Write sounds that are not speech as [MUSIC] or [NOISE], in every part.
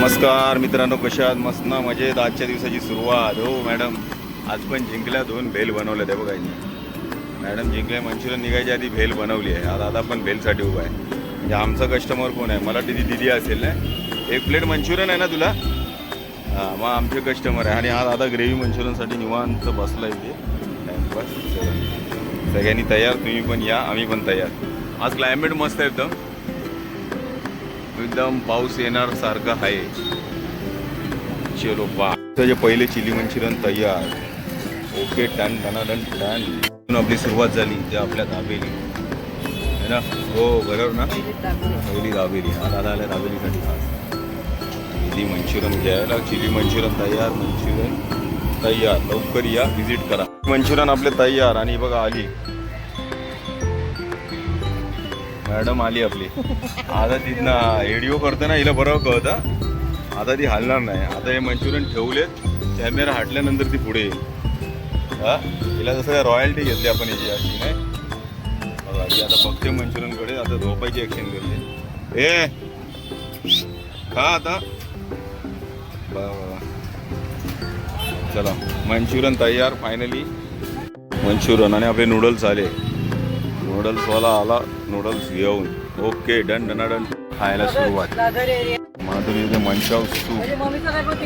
नमस्कार मित्रांनो कशात मस्त ना मजेत. आजच्या दिवसाची सुरुवात. हो मॅडम. आज पण जिंकल्या दोन भेल बनवल्या त्या बघा मॅडम जिंकल्या मंचुरियन निघायच्या आधी भेल बनवली आहे. आता आता पण भेलसाठी उभा आहे. म्हणजे आमचा कस्टमर कोण आहे? मला दिदी दिदी असेल ना? एक प्लेट मंचुरियन आहे ना तुला? हां मग आमचे कस्टमर आहे. आणि आज आता ग्रेव्ही मंचुरियनसाठी निवांत बसला इथे टाईमपास सगळ्यांनी तयार तुम्ही पण या आम्ही पण तयार. आज क्लायमेट मस्त आहे एकदम. एकदम पाऊस येणार सारखं आहे. चलो बा. जे पहिले चिली मंचुरियन तयार. ओके टन टनाडन टन. आपली सुरुवात झाली ते आपल्या दाबेली. है ना? हो बरोबर ना? पहिली दाबेली. हा दादा आल्या दाबेलीसाठी खास. चिली मंचुरियन घ्यायला चिली मंचुरियन तयार मंचुरियन तयार. लवकर या व्हिजिट करा. मंचुरियन आपले तयार आणि बघा आली. मॅडम आली आपली. आता तिथनं एडिओ करतो ना हिला बरोबर कळतं. आता ती हलणार नाही. आता हे मंचुरियन ठेवलेत. कॅमेरा हटल्यानंतर ती पुढे येईल. हा? हिला जसं काय रॉयल्टी घेतली आपण याची अशी नाही? बघा ती आता बघते मंचुरियनकडे. आता झोपायची ॲक्शन करते. ए! खा आता. बघा बघा चला मंचुरियन तयार फायनली मंचुरियन आणि आपले नूडल्स आले. नूडल्सवाला आला. नूडल्स घेऊन. ओके डन डन खायला सुरुवात. माधुरी मंचाव सूप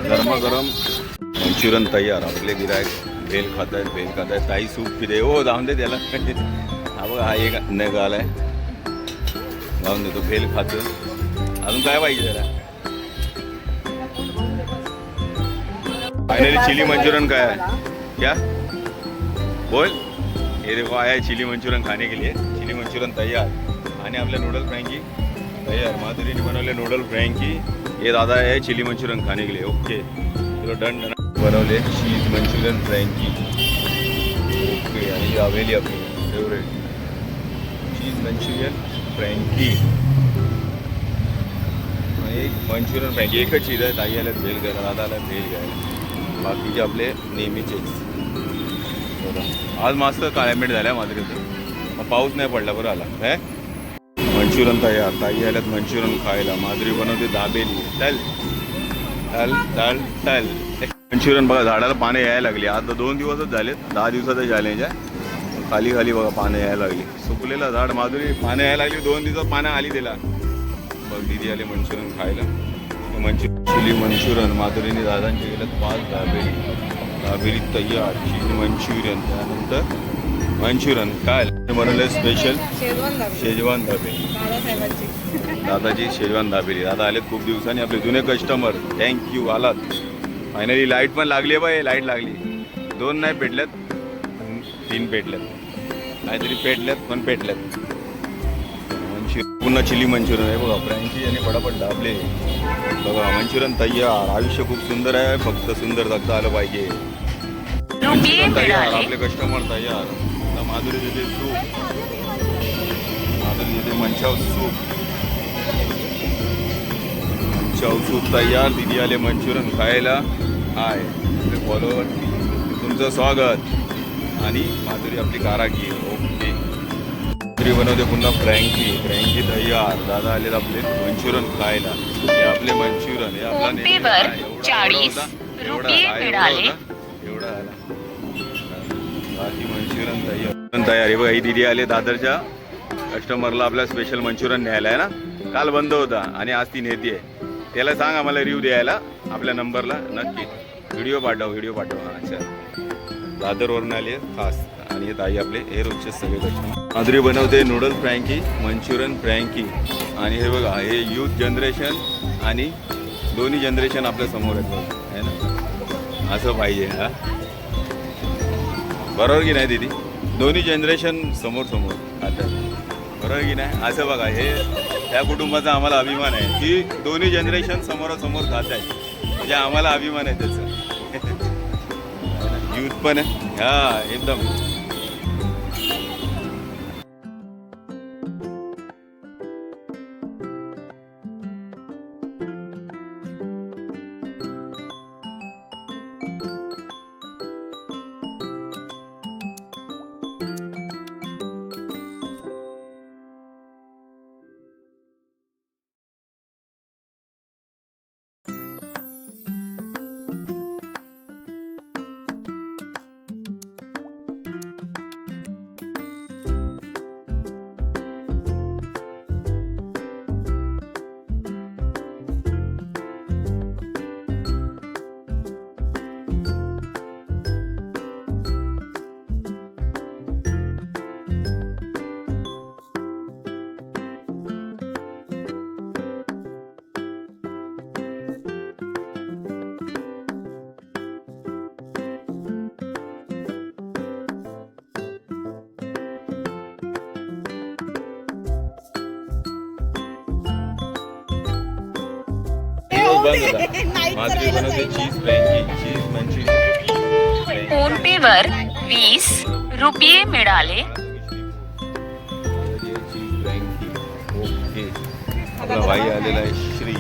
गरम गरम मंचुरियन तयार. आपले गिरायक भेल खात आहेत भेल खात आहेत ताई सूप पिते. हो जाऊन दे त्याला. [LAUGHS] हा बघा हा एक नग आलाय जाऊन देतो. भेल खात अजून काय पाहिजे त्याला? फायनली चिली मंचुरियन काय है क्या? बोल. ये देखो आया है चिली मंचुरियन खाने के लिए. चिली मंचुरियन तयार. आणि आपल्या नूडल फ्रँकी तयार. माधुरीने बनवले नूडल फ्रँकी हे दादा आहे चिली मंचुरियन खाणे गेले ओके चलो डन डन बनवले चीज मंचुरियन फ्रँकी ओके आणि ही हवेली आपली. फेवरेट चीज मंचुरियन फ्रँकी एक मंचुरियन फ्रँकी एकच चीज आहे. ताई आल्यात भेल घ्यायला दादा भेल घ्यायला. बाकीचे आपले नेहमीचेच. आज मस्त क्लायमेट झालं आहे माझ्या पाऊस नाही पडला बरं आला. काय मंचुरियन तयार. ताई आल्यात मंचुरियन खायला. माधुरी बनवते दाबेली. टल टल टल टल मंचुरियन बघा झाडाला पाने यायला लागली. आता दोन दिवसच झालेत. दहा दिवसाचं चॅलेंज आहे खाली खाली बघा पाने यायला लागली. सुकलेलं झाड माधुरी पाने यायला लागली. दोन दिवसात पानं आली दिला बघ दिदी आले मंचुरियन खायला. Manchurian chilli Manchurian. माधुरीने दादांच्या गेल्यात पाच दाबेली. दाबेली तयार. Chilli manchurian. त्यानंतर मंचुरियन. काय? बनवलं स्पेशल शेजवान दाबेली. शेजवान दाबेली दादासाहेबांची. दादाची शेजवान दाबेली दादा आले खूप दिवसांनी आपले जुने कस्टमर थँक्यू आलात. फायनली लाइट पण लागली आहे बाई लाइट लागली. दोन नाही पेटल्यात तीन पेटल्यात काहीतरी पेटल्यात पण पेटल्यात मंचुरियन पुन्हा चिली मंचुरियन आहे बघा फ्रँकी आणि पटापट दाबले. बघा मंचुरियन तयार. आयुष्य खूप सुंदर आहे फक्त सुंदर जगता आलं. पाहिजे आपले कस्टमर तयार. माधुरी देते सूप माधुरी देते मंचाव सूप मंचाव सूप तयार दिदी आले मंचुरियन खायला. हाय फॉलोअर तुमचं स्वागत. आणि माधुरी आपली कारागीर. ओके. माधुरी बनवते पुन्हा फ्रँकी. फ्रँकी तयार. दादा आलेत आपले मंचुरियन खायला. हे आपले मंचुरियन हे आपला. एवढा- एवढा 40 होता? एवढा रुपये एवढा मिळाले. होता? एवढा आला बाकी मंचुरियन तयार. एकदम तयार हे बघा ही दिदी आले दादरच्या. कस्टमरला आपल्या स्पेशल मंचुरियन न्यायला आहे ना? काल बंद होता आणि आज ती नेते त्याला सांग आम्हाला रिव्ह्यू द्यायला आपल्या नंबरला नक्की. व्हिडिओ पाठव व्हिडिओ पाठव. अच्छा. दादरवरून आले खास. आणि ताई आपले हे रोजचे सगळे कस्टमर. माधुरी बनवते नूडल फ्रँकी मंचुरियन फ्रँकी आणि हे बघा हे यूथ जनरेशन आणि दोन्ही जनरेशन आपल्यासमोर येतो आहे ना? असं पाहिजे हा. बरोबर की नाही दिदी? दोन्ही जनरेशन समोर समोर. आता बरोबर की नाही? असं बघा हे त्या कुटुंबाचा आम्हाला अभिमान आहे. की दोन्ही जनरेशन समोरासमोर खात आहे म्हणजे आम्हाला अभिमान आहे त्याचा. [LAUGHS] यूथ पण आहे. हा एकदम. बंद होता माधुरी बनवते चीज फ्रँकी चीज फोन पे वर वीस रुपये मिळाले. Cheese frankie okay. आपला भाई आलेला आहे श्री.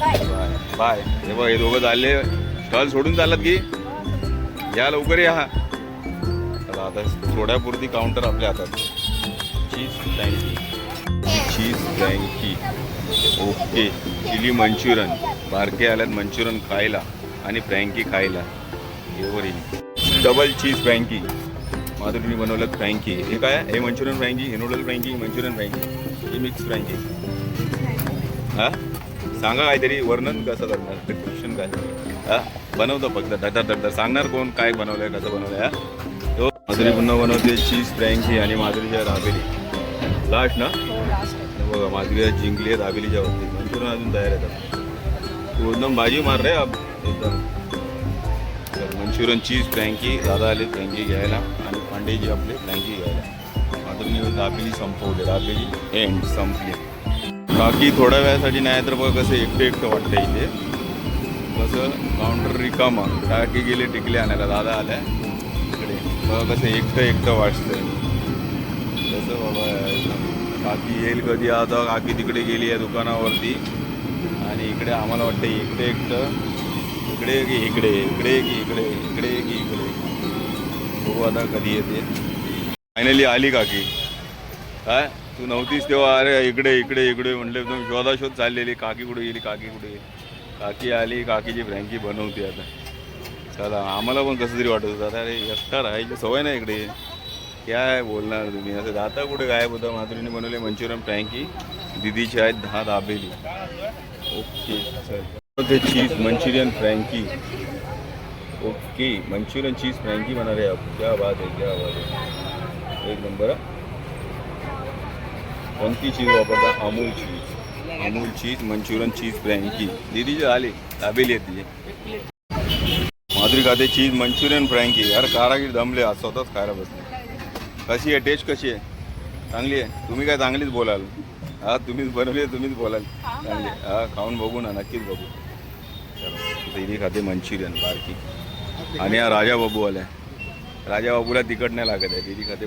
बाय. बाय. हे बघ हे दोघं चालले. स्टॉल सोडून चालत की? या लवकर या. चला आता सोड्यापुरती काउंटर आपल्या हातात. Cheese frankie cheese frankie okay. Chilli manchurian. भारतीय आल्यात मंचुरियन खायला आणि फ्रँकी खायला. एवढी डबल चीज फ्रँकी. माधुरीने बनवलं फ्रँकी. हे काय? हे मंचुरियन फ्रँकी हे नूडल फ्रँकी मंचुरियन फ्रँकी. हे मिक्स फ्रँकी. हा? सांगा काहीतरी वर्णन कसं करणार? डिस्क्रिप्शन काय? हा? बनवतो फक्त. धडधड धडधड. सांगणार कोण? काय बनवलंय? कसं बनवलंय? हा? तो माधुरी पुन्हा बनवते चीज फ्रँकी आणि माधुरीच्या दाबेली लास्ट ना? हो, लास्ट बघा माधुरी जिंकली आहे दाबेलीच्या वरती. मंचुरियन अजून तयार आहेत पूर्ण एकदम भाजी मार रे एकदम. तर मंचुरियन चीज फ्रँकी दादा आले फ्रँकी घ्यायला आणि पांडेजी आपले फ्रँकी घ्यायला. माधुरीने दाबेली संपवले. दाबेली एंड संपली. बाकी थोड्या वेळासाठी नाही तर बघ कसं एकटं एकटं वाटतं इथे. कसं काउंटर रिकामा. टाकी गेले टिकले आणायला. दादा आल्या. इकडे. बघा कसं एकटं एकटं वाटतंय. तसं बाबा काकी येईल कधी आता काकी तिकडे गेली आहे दुकानावरती. आणि इकडे आम्हाला वाटतं एकटं एकटं इकडे की इकडे इकडे की इकडे इकडे की इकडे बघू आता कधी येते. फायनली आली काकी. काय? तू नव्हतीस तेव्हा अरे इकडे इकडे इकडे म्हटले तुम्ही शोधाशोध चाललेली. काकी कुठे गेली? काकी कुठे गेली? काकी आली काकीची फ्रँकी बनवते आता. चला आम्हाला पण कसं तरी वाटत होतं. अरे एकटा राहायची सवय नाही इकडे. काय बोलणार तुम्ही असं जाता कुठे गायब होतं माधुरीने बनवले मंचुरियन फ्रँकी दिदीची आहेत दहा दाबेली ओके सर। ते cheese manchurian frankie. Okay manchurian cheese frankie बना रहे आप। क्या बात है क्या बात है। एक नंबर कोणती चीज वापरता Amul cheese. Amul cheese manchurian cheese frankie. दीदीची आली दाबेली आहेत तिची माधुरी खाते चीज मंचुरियन फ्रँकी यार कारागीर दमले आज स्वतःच खायला बसले कशी आहे? टेस्ट कशी आहे? चांगली आहे? तुम्ही काय चांगलीच बोलाल. हा तुम्हीच बनवली तुम्हीच बोलाल. चांगली आहे. हा खाऊन बघू ना नक्कीच बघू. दीदी खाते मंचुरियन बारकी. आणि हा राजा बाबू आलाय. राजा बाबूला तिकट नाही लागत आहे. दीदी खाते